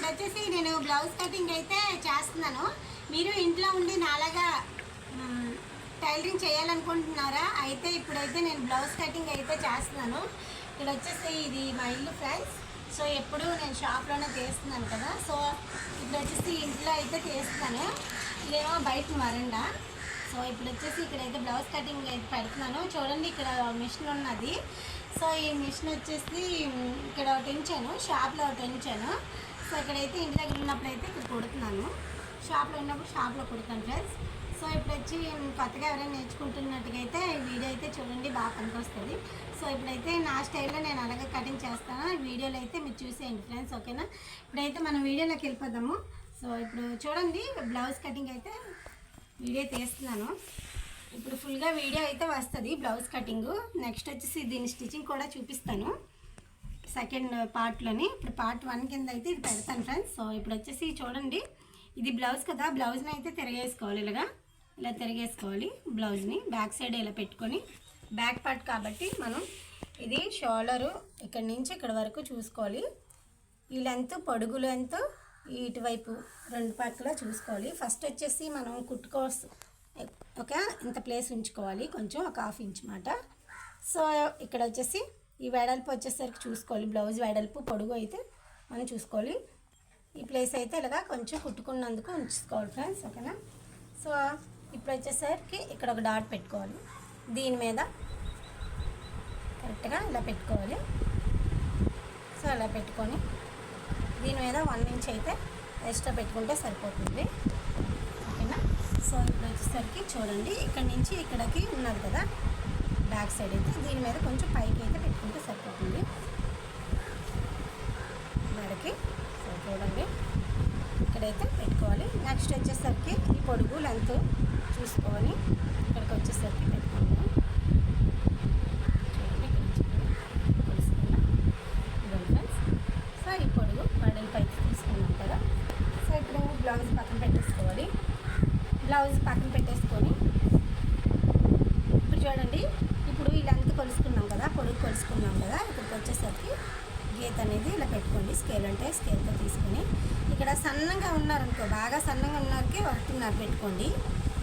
ఇప్పుడు వచ్చేసి నేను బ్లౌజ్ కటింగ్ అయితే చేస్తున్నాను. మీరు ఇంట్లో ఉండి నాలాగా టైలరింగ్ చేయాలనుకుంటున్నారా? అయితే ఇప్పుడైతే నేను బ్లౌజ్ కటింగ్ అయితే చేస్తున్నాను. ఇక్కడ వచ్చేసి ఇది మా ఇల్లు ఫ్రెండ్స్. సో ఎప్పుడు నేను షాప్లోనే తీస్తున్నాను కదా. సో ఇప్పుడు వచ్చేసి ఇంట్లో అయితే తీస్తున్నాను. ఇదేమో బయట మరండా. సో ఇప్పుడు వచ్చేసి ఇక్కడైతే బ్లౌజ్ కటింగ్ అయితే పెడుతున్నాను. చూడండి ఇక్కడ మిషన్ ఉన్నది. సో ఈ మిషన్ వచ్చేసి ఇక్కడ ఒకటి ఉంచాను. షాప్లో ఒకటి ఉంచాను. సో ఇక్కడైతే ఇంటి దగ్గర ఉన్నప్పుడు అయితే ఇక్కడ కుడుతున్నాను. షాప్లో ఉన్నప్పుడు షాప్లో కొడుతాను ఫ్రెండ్స్ సో ఇప్పుడు వచ్చి కొత్తగా ఎవరైనా నేర్చుకుంటున్నట్టుగా అయితే ఈ వీడియో అయితే చూడండి బాగా పనికొస్తుంది. సో ఇప్పుడైతే నా స్టైల్లో నేను అలాగే కటింగ్ చేస్తాను. వీడియోలు వీడియోలో అయితే మీరు చూసేయండి ఫ్రెండ్స్ ఓకేనా? ఇప్పుడైతే మనం వీడియోలోకి వెళ్ళిపోదాము. సో ఇప్పుడు చూడండి బ్లౌజ్ కటింగ్ అయితే వీడియో తీస్తున్నాను. ఇప్పుడు ఫుల్గా వీడియో అయితే వస్తుంది బ్లౌజ్ కటింగు. నెక్స్ట్ వచ్చేసి దీని స్టిచ్చింగ్ కూడా చూపిస్తాను. సెకండ్ పార్ట్లోని uh, ఇప్పుడు పార్ట్ వన్ కింద అయితే ఇది పెడతాను ఫ్రెండ్స్ సో ఇప్పుడు వచ్చేసి చూడండి. ఇది బ్లౌజ్ కదా. బ్లౌజ్ని అయితే తిరగేసుకోవాలి ఇలాగా. ఇలా తిరగేసుకోవాలి బ్లౌజ్ని బ్యాక్ సైడ్ ఇలా పెట్టుకొని. బ్యాక్ పార్ట్ కాబట్టి మనం ఇది షోల్డరు ఇక్కడ నుంచి ఇక్కడ వరకు చూసుకోవాలి. ఈ లెంత్ పొడుగు లెంత్ ఇటువైపు రెండు పక్కల చూసుకోవాలి. ఫస్ట్ వచ్చేసి మనం కుట్టుకోవచ్చు ఒక ఇంత ప్లేస్ ఉంచుకోవాలి. కొంచెం ఒక హాఫ్ ఇంచ్ మాట. సో ఇక్కడ వచ్చేసి ఈ వెడల్పు వచ్చేసరికి చూసుకోవాలి. బ్లౌజ్ వెడల్పు పొడుగు అయితే మనం చూసుకోవాలి. ఈ ప్లేస్ అయితే ఇలాగా కొంచెం కుట్టుకున్నందుకు ఉంచుకోవాలి ఫ్రెండ్స్ ఓకేనా సో ఇప్పుడు వచ్చేసరికి ఇక్కడ ఒక డాట్ పెట్టుకోవాలి. దీని మీద కరెక్ట్గా ఇలా పెట్టుకోవాలి. సో అలా పెట్టుకొని దీని మీద వన్ ఇంచ్ అయితే ఎక్స్ట్రా పెట్టుకుంటే సరిపోతుంది. ఓకేనా సో ఇప్పుడు వచ్చేసరికి చూడండి. ఇక్కడ నుంచి ఇక్కడికి ఉన్నది కదా? బ్యాక్ సైడ్ అయితే దీని మీద కొంచెం పైకి అయితే పెట్టుకుంటే సరిపోతుంది. మెడకి సో చూడండి ఇక్కడైతే పెట్టుకోవాలి. నెక్స్ట్ వచ్చేసరికి ఈ పొడుగు లెంత్ చూసుకొని ఇక్కడికి వచ్చేసరికి పెట్టుకుంటాం చూడండి ఇక్కడ నుంచి ఇక్కడ కొలుసుకున్నా. ఇదిగోండి ఫ్రెండ్స్ సో ఈ పొడుగు వెడల్పు అయితే తీసుకున్నాం కదా సో ఇప్పుడు బ్లౌజ్ పక్కన పెట్టేసుకోవాలి బ్లౌజ్ పక్కన పెట్టేసుకొని ఇప్పుడు చూడండి ఇప్పుడు ఈ లెంత్ కొలుసుకున్నాం కదా పొడుగు కొలుసుకున్నాం కదా ఇక్కడికి వచ్చేసరికి గీత అనేది ఇలా పెట్టుకోండి స్కేల్ అంటే స్కేల్తో తీసుకొని ఇక్కడ సన్నగా ఉన్నారనుకో బాగా సన్నగా ఉన్నవారికి ఒకటిన్నర పెట్టుకోండి.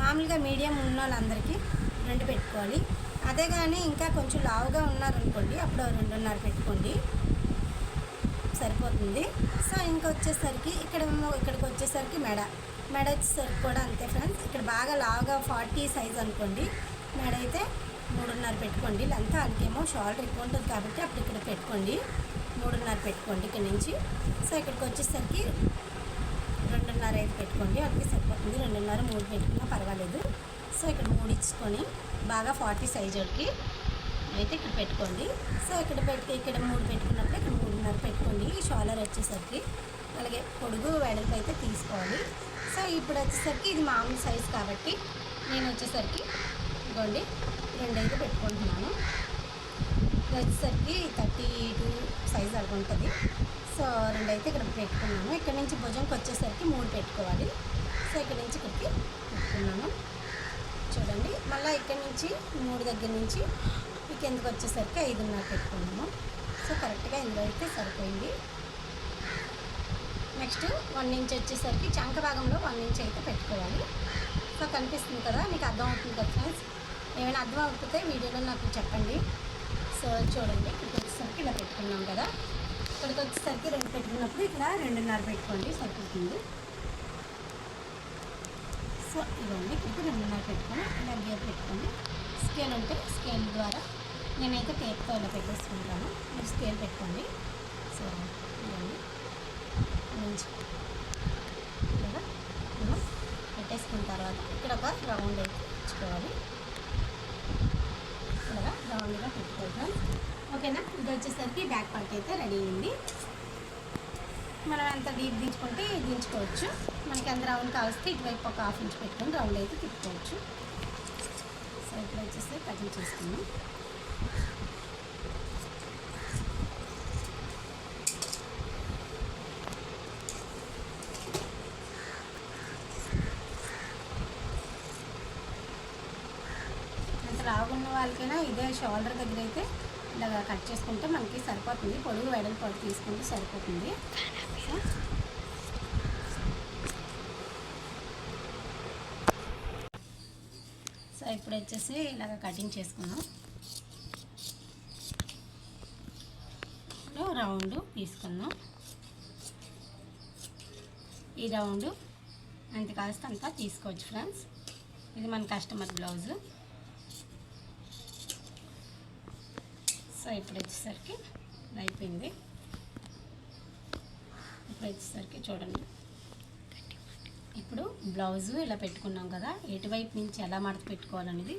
మామూలుగా మీడియం ఉన్న వాళ్ళందరికీ రెండు పెట్టుకోవాలి. అదే కానీ ఇంకా కొంచెం లావుగా ఉన్నారనుకోండి అప్పుడు రెండున్నర పెట్టుకోండి. సరిపోతుంది. సో ఇంకా వచ్చేసరికి ఇక్కడ ఇక్కడికి వచ్చేసరికి మెడ. మెడ వచ్చేసరికి కూడా అంతే ఫ్రెండ్స్. ఇక్కడ బాగా లావుగా ఫార్టీ సైజ్ అనుకోండి మెడ అయితే మూడున్నర పెట్టుకోండి. లెంత్ వాళ్ళకేమో షోల్డర్ ఎక్కువ ఉంటుంది కాబట్టి అప్పుడు ఇక్కడ పెట్టుకోండి. మూడున్నర పెట్టుకోండి ఇక్కడ నుంచి. సో ఇక్కడికి వచ్చేసరికి రెండున్నర ఐదు పెట్టుకోండి. అక్కడికి సరిపోతుంది. రెండున్నర మూడు పెట్టుకున్నా పర్వాలేదు. సో ఇక్కడ మూడు ఇచ్చుకొని బాగా ఫార్టీ సైజుకి అయితే ఇక్కడ పెట్టుకోండి. సో ఇక్కడ పెట్టి ఇక్కడ మూడు పెట్టుకున్నప్పుడు ఇక్కడ మూడున్నర పెట్టుకోండి. ఈ వచ్చేసరికి అలాగే పొడుగు వెడల్పు అయితే తీసుకోవాలి. సో ఇప్పుడు వచ్చేసరికి ఇది మామూలు సైజ్ కాబట్టి నేను వచ్చేసరికి ఇదిగోండి రెండు అయితే పెట్టుకుంటున్నాను. ఇది వచ్చేసరికి థర్టీ టూ సైజ్ అలాగ ఉంటుంది. సో రెండు అయితే ఇక్కడ పెట్టుకున్నాను ఇక్కడ నుంచి భుజంకి వచ్చేసరికి మూడు పెట్టుకోవాలి. సో ఇక్కడ నుంచి ఇక్కడికి పెట్టుకున్నాను చూడండి. మళ్ళీ ఇక్కడ నుంచి మూడు దగ్గర నుంచి ఈ కిందకి వచ్చేసరికి ఐదున్నర పెట్టుకున్నాము. సో కరెక్ట్గా ఇందులో అయితే సరిపోయింది. నెక్స్ట్ వన్ ఇంచ్ వచ్చేసరికి చంక భాగంలో వన్ ఇంచ్ అయితే పెట్టుకోవాలి. సో కనిపిస్తుంది కదా? మీకు అర్థం అవుతుంది కదా ఫ్రెండ్స్ ఏమైనా అర్థం అవుతుంటే వీడియోలో నాకు చెప్పండి. సో చూడండి. ఇక్కడికి వచ్చేసరికి ఇలా పెట్టుకున్నాం కదా. ఇక్కడికి వచ్చేసరికి రెండు పెట్టుకున్నప్పుడు ఇట్లా రెండున్నర పెట్టుకోండి సరిపోతుంది. సో ఇవ్వండి ఇక్కడికి రెండున్నర పెట్టుకొని ఇలా గేర్ పెట్టుకోండి. స్కేల్ ఉంటే స్కేల్ ద్వారా నేనైతే టేప్తో ఇలా పెట్టేసుకుంటాను. మీరు స్కేల్ పెట్టుకోండి. సో ఇవ్వండి మంచి ఇలాగా పెట్టేసుకున్న తర్వాత ఇక్కడ ఒక రౌండ్ అయితే ఇచ్చుకోవాలి రౌండ్గా పెట్టుకుంటాం ఓకేనా? ఇది వచ్చేసరికి బ్యాక్ పార్ట్ అయితే రెడీ అయింది. మనం ఎంత డీప్ దించుకుంటే దించుకోవచ్చు. మనకి ఎంత రౌండ్ కావస్తే ఇటువైపు ఒక హాఫ్ ఇంచ్ పెట్టుకొని రౌండ్ అయితే తిప్పుకోవచ్చు. సో ఇప్పుడు వచ్చేసి కటింగ్ చేసుకుందాం రాగున్న వాళ్ళకైనా ఇదే షోల్డర్ దగ్గర అయితే ఇలాగా కట్ చేసుకుంటే మనకి సరిపోతుంది. పొడుగు వెడల్పు తీసుకుంటే సరిపోతుంది. సో ఇప్పుడు వచ్చేసి ఇలాగ కటింగ్ చేసుకున్నాం. రౌండ్ తీసుకున్నాం ఈ రౌండ్ అంత కాస్త అంతా తీసుకోవచ్చు ఫ్రెండ్స్. ఇది మన కస్టమర్ బ్లౌజు. సో ఇప్పుడు వచ్చేసరికి అయిపోయింది. ఇప్పుడు వచ్చేసరికి చూడండి. ఇప్పుడు బ్లౌజు ఇలా పెట్టుకున్నాం కదా ఎటువైపు నుంచి ఎలా మడత పెట్టుకోవాలనేది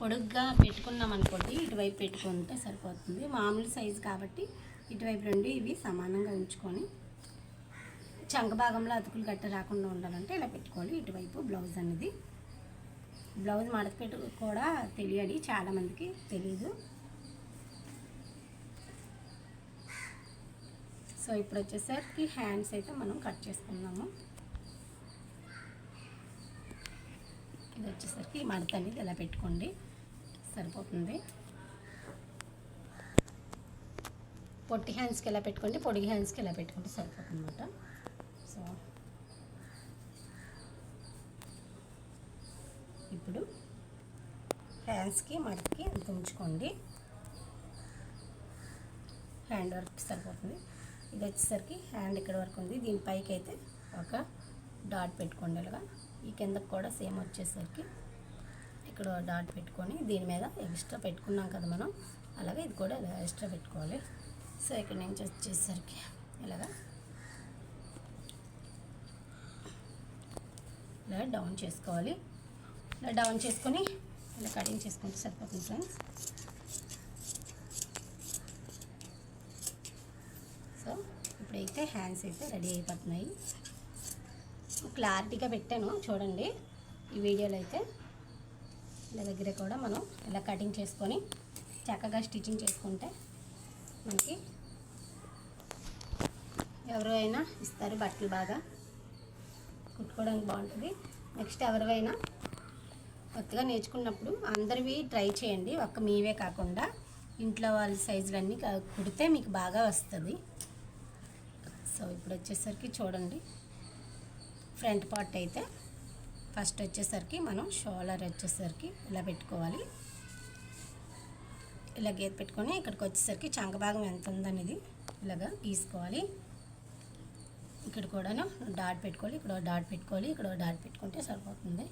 పొడుగ్గా పెట్టుకున్నాం అనుకోండి ఇటువైపు పెట్టుకుంటే సరిపోతుంది. మామూలు సైజు కాబట్టి ఇటువైపు రెండు ఇవి సమానంగా ఉంచుకొని చంక భాగంలో అతుకులు గట్ట రాకుండా ఉండాలంటే ఇలా పెట్టుకోవాలి. ఇటువైపు బ్లౌజ్ అనేది. బ్లౌజ్ మడత పెట్టు కూడా తెలియాలి చాలామందికి తెలియదు సో ఇప్పుడు వచ్చేసరికి హ్యాండ్స్ అయితే మనం కట్ చేసుకుందాము ఇది వచ్చేసరికి ఈ మడత అనేది ఇలా పెట్టుకోండి. సరిపోతుంది. పొట్టి హ్యాండ్స్కి ఎలా పెట్టుకోండి పొడిగి హ్యాండ్స్కి ఎలా పెట్టుకుంటే సరిపోతుంది అనమాట సో ఇప్పుడు హ్యాండ్స్కి మడతకి అంత ఉంచుకోండి. హ్యాండ్ వర్క్ సరిపోతుంది. ఇది వచ్చేసరికి హ్యాండ్ ఇక్కడ వరకు ఉంది. దీని పైకి అయితే ఒక డాట్ పెట్టుకోండి ఇలాగా ఈ కిందకు కూడా సేమ్ వచ్చేసరికి ఇక్కడ డాట్ పెట్టుకొని దీని మీద ఎక్స్ట్రా పెట్టుకున్నాం కదా మనం. అలాగే ఇది కూడా ఇలా ఎక్స్ట్రా పెట్టుకోవాలి. సో ఇక్కడ నుంచి వచ్చేసరికి ఇలాగా. ఇలా డౌన్ చేసుకోవాలి. ఇలా డౌన్ చేసుకొని ఇలా కటింగ్ చేసుకుంటే సరిపోతుంది ఫ్రెండ్స్ సో అయితే హ్యాండ్స్ అయితే రెడీ అయిపోతున్నాయి. క్లారిటీగా పెట్టాను చూడండి. ఈ వీడియోలో అయితే ఇలా దగ్గర కూడా మనం ఇలా కటింగ్ చేసుకొని చక్కగా స్టిచ్చింగ్ చేసుకుంటే మనకి ఎవరు అయినా ఇస్తారు బట్టలు బాగా. కుట్టుకోవడానికి బాగుంటుంది. నెక్స్ట్ ఎవరివైనా కొత్తగా నేర్చుకున్నప్పుడు అందరివి ట్రై చేయండి. ఒక్క మీవే కాకుండా ఇంట్లో వాళ్ళ సైజులన్నీ కుడితే మీకు బాగా వస్తుంది. సో ఇప్పుడు వచ్చేసరికి చూడండి. ఫ్రంట్ పార్ట్ అయితే ఫస్ట్ వచ్చేసరికి మనం షోలర్ వచ్చేసరికి ఇలా పెట్టుకోవాలి. ఇలా గీత పెట్టుకొని ఇక్కడికి వచ్చేసరికి చంక భాగం ఎంత ఉందనేది ఇలాగా గీసుకోవాలి. ఇక్కడ కూడాను డాట్ పెట్టుకోవాలి ఇక్కడ డాట్ పెట్టుకోవాలి ఇక్కడ డాట్ పెట్టుకుంటే సరిపోతుంది.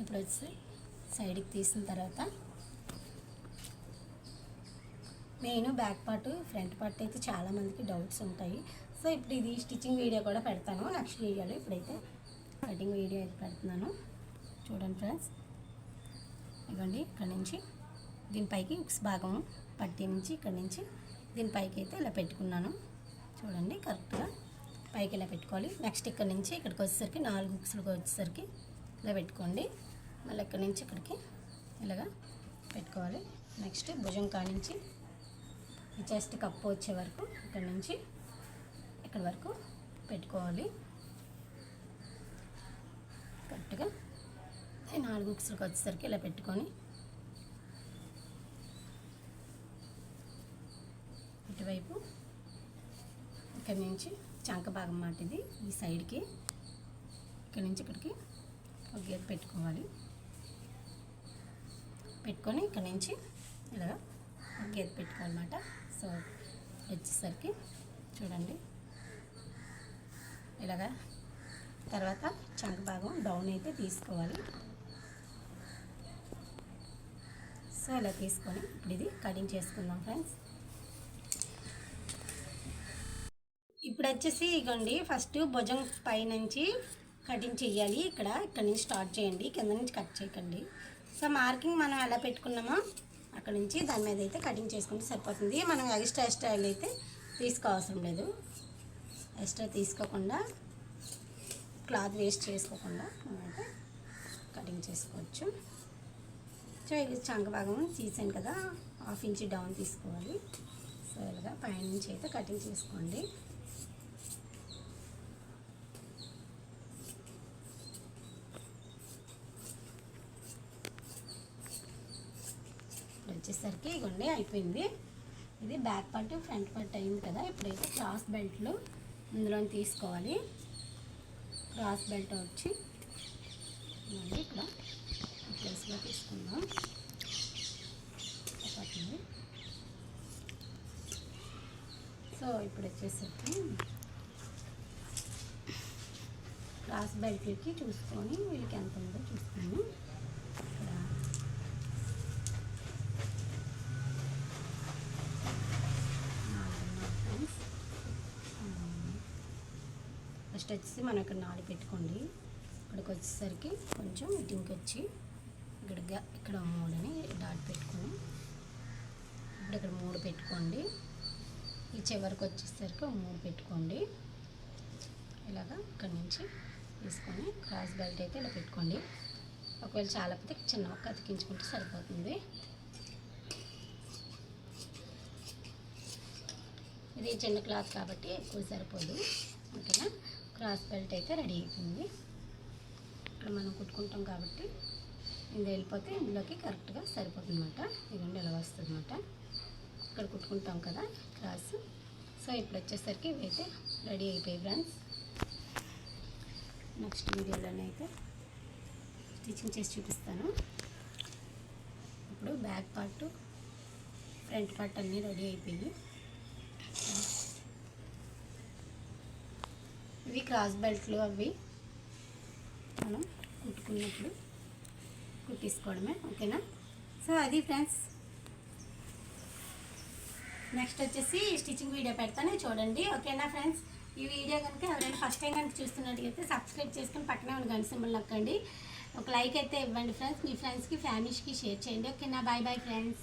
ఇప్పుడు వచ్చి సైడ్కి తీసిన తర్వాత main back part front part అయితే చాలా మందికి డౌట్స్ ఉంటాయి. సో ఇప్పుడు ఇది స్టిచ్చింగ్ వీడియో కూడా పెడతాను. నెక్స్ట్ వీడియోలో ఇప్పుడైతే కటింగ్ వీడియో అయితే పెడుతున్నాను. చూడండి ఫ్రెండ్స్. ఇవ్వండి ఇక్కడ నుంచి దీనిపైకి ఉక్స్ భాగం పట్టి నుంచి ఇక్కడ నుంచి దీనిపైకి అయితే ఇలా పెట్టుకున్నాను. చూడండి కరెక్ట్గా పైకి ఇలా పెట్టుకోవాలి. నెక్స్ట్ ఇక్కడ నుంచి ఇక్కడికి వచ్చేసరికి నాలుగు ఉక్స్లకు వచ్చేసరికి ఇలా పెట్టుకోండి. మళ్ళీ ఇక్కడ నుంచి ఇక్కడికి ఇలాగా పెట్టుకోవాలి. నెక్స్ట్ భుజం కానించి ఈ చెస్ట్ కప్పు వచ్చే వరకు ఇక్కడ నుంచి ఇక్కడ వరకు పెట్టుకోవాలి. కరెక్ట్గా నాలుగు ఉక్సులకు వచ్చేసరికి ఇలా పెట్టుకొని ఇటువైపు ఇక్కడ నుంచి చంక భాగం మాట ఇది ఈ సైడ్కి. ఇక్కడ నుంచి ఇక్కడికి ఒక గీత పెట్టుకోవాలి. పెట్టుకొని ఇక్కడ నుంచి ఇలా గేదె గీత పెట్టుకోవాలన్నమాట సో వచ్చేసరికి చూడండి. ఇలాగా. తర్వాత చంక భాగం డౌన్ అయితే తీసుకోవాలి. సో ఇలా తీసుకొని ఇప్పుడు ఇది కటింగ్ చేసుకుందాం ఫ్రెండ్స్ ఇప్పుడు వచ్చేసి ఇగోండి ఫస్ట్ భుజం పై నుంచి కటింగ్ చేయాలి ఇక్కడ ఇక్కడ నుంచి స్టార్ట్ చేయండి. కింద నుంచి కట్ చేయకండి. సో మార్కింగ్ మనం ఎలా పెట్టుకున్నామో అక్కడ నుంచి దాని మీద అయితే కటింగ్ చేసుకుంటే సరిపోతుంది. మనం ఎక్స్ట్రా ఎక్స్ట్రా అయితే తీసుకోవసరం లేదు. ఎక్స్ట్రా తీసుకోకుండా క్లాత్ వేస్ట్ చేసుకోకుండా మనమైతే కటింగ్ చేసుకోవచ్చు. సో ఇది చంక భాగం తీసాను కదా హాఫ్ ఇంచ్ డౌన్ తీసుకోవాలి. సో ఇలాగా పైనుంచి అయితే కటింగ్ చేసుకోండి ఇప్పుడు వచ్చేసరికి ఇగోండి అయిపోయింది. ఇది బ్యాక్ పార్ట్ ఫ్రంట్ పార్ట్ అయింది కదా. ఇప్పుడైతే క్రాస్ బెల్ట్లు ఇందులో తీసుకోవాలి. క్రాస్ బెల్ట్ వచ్చి ఇక్కడ ప్లేస్లో తీసుకుందాం. పట్టింది సో ఇప్పుడు వచ్చేసరికి క్రాస్ బెల్ట్కి చూసుకొని వీళ్ళకి ఎంత ఉందో చూసుకొని ఇక్కడ నాలుగున్నర ఫ్రెండ్స్ ఫస్ట్ వచ్చేసి మనం ఇక్కడ నాలుగు పెట్టుకోండి. ఇక్కడికి వచ్చేసరికి కొంచెం ఇటుకి వచ్చి ఇక్కడ ఇక్కడ మూడుని డాట్ పెట్టుకొని ఇప్పుడు ఇక్కడ మూడు పెట్టుకోండి. ఈ చివరికి వచ్చేసరికి మూడు పెట్టుకోండి. ఇలాగా ఇక్కడ నుంచి తీసుకొని క్రాస్ బెల్ట్ అయితే ఇలా పెట్టుకోండి. ఒకవేళ చాలా పోతే చిన్న ఒక్క అతికించుకుంటే సరిపోతుంది. ఇది చిన్న క్లాత్ కాబట్టి ఎక్కువ సరిపోదు. ఓకేనా? క్రాస్ బెల్ట్ అయితే రెడీ అయిపోయింది. ఇక్కడ మనం కుట్టుకుంటాం కాబట్టి ఇది వెళ్ళిపోతే ఇందులోకి కరెక్ట్గా సరిపోతుంది అనమాట ఇదిగోండి ఇలా వస్తుంది అనమాట ఇక్కడ కుట్టుకుంటాం కదా క్రాస్ సో ఇప్పుడు వచ్చేసరికి ఇవైతే రెడీ అయిపోయి ఫ్రెండ్స్. నెక్స్ట్ వీడియోలోనైతే స్టిచ్చింగ్ చేసి చూపిస్తాను. ఇప్పుడు బ్యాక్ పార్ట్ ఫ్రంట్ పార్ట్ అన్నీ రెడీ అయిపోయి ఇవి క్రాస్ బెల్ట్లు అవి మనం కుట్టుకున్నప్పుడు కుట్టించుకోవడమే ఓకేనా? సో అది ఫ్రెండ్స్. నెక్స్ట్ వచ్చేసి స్టిచ్చింగ్ వీడియో పెడతాను చూడండి ఓకేనా ఫ్రెండ్స్? ఈ వీడియో కనుక ఎవరైనా ఫస్ట్ టైం కనుక చూస్తున్నట్టయితే సబ్స్క్రైబ్ చేసుకుని పక్కనే ఉన్న గంట సింబల్ నొక్కండి. ఒక లైక్ అయితే ఇవ్వండి ఫ్రెండ్స్ మీ ఫ్రెండ్స్కి ఫ్యామిలీస్కి షేర్ చేయండి ఓకేనా? Bye bye friends.